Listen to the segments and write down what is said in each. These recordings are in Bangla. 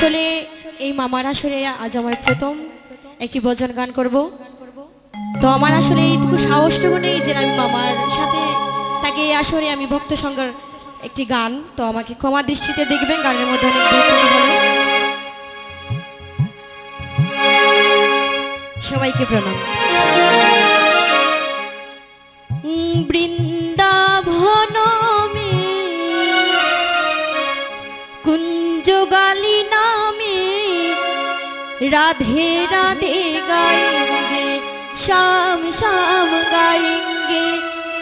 আসলে এই মামার আসলে আজ আমার প্রথম একটি ভজন গান করব। তো আমার আসলে এইটুকু সাহসটুকু নেই যে আমি মামার সাথে তাকে এই আসরে আমি ভক্ত সংঘর একটি গান। তো আমাকে ক্ষমা দৃষ্টিতে দেখবেন, গানের মধ্যে অনেক গুরুত্বপূর্ণ সবাইকে প্রণাম। রাধে রাধে গাইঙ্গে শ্যাম শ্যাম গাইঙ্গে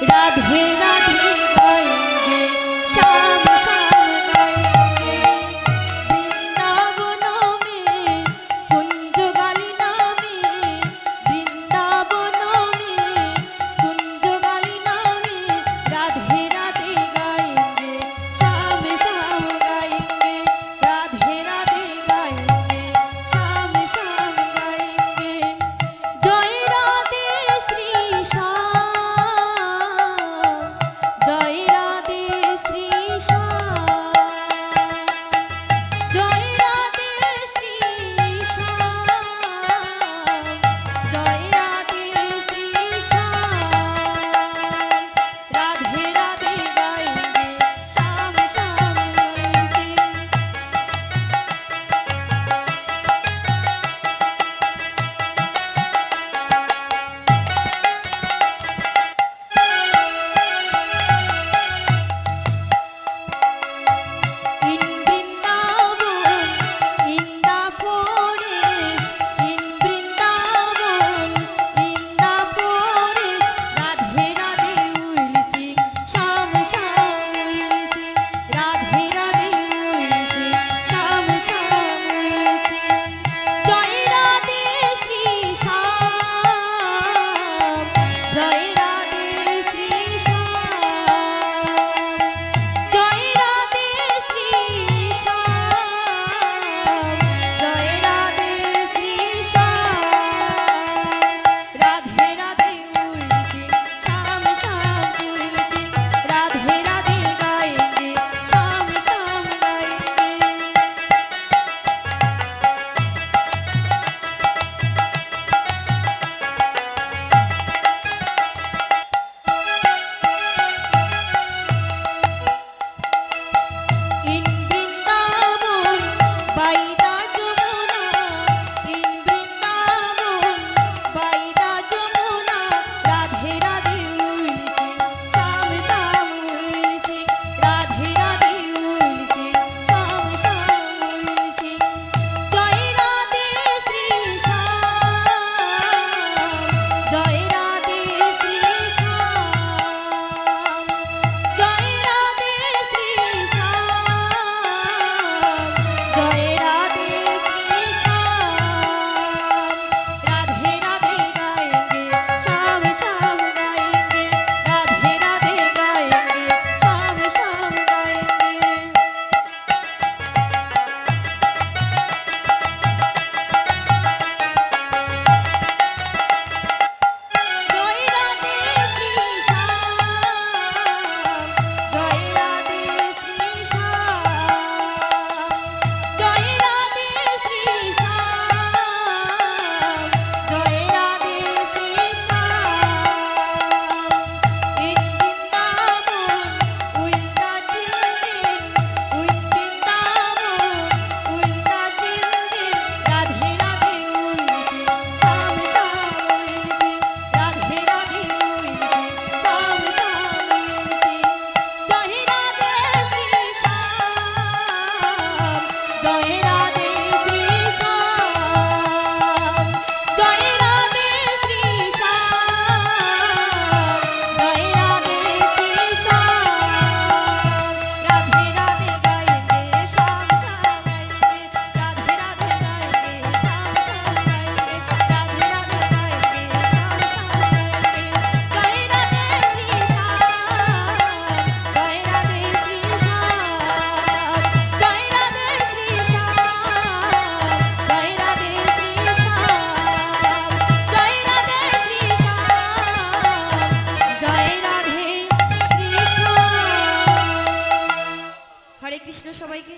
রাধে রাধে সবাইকে।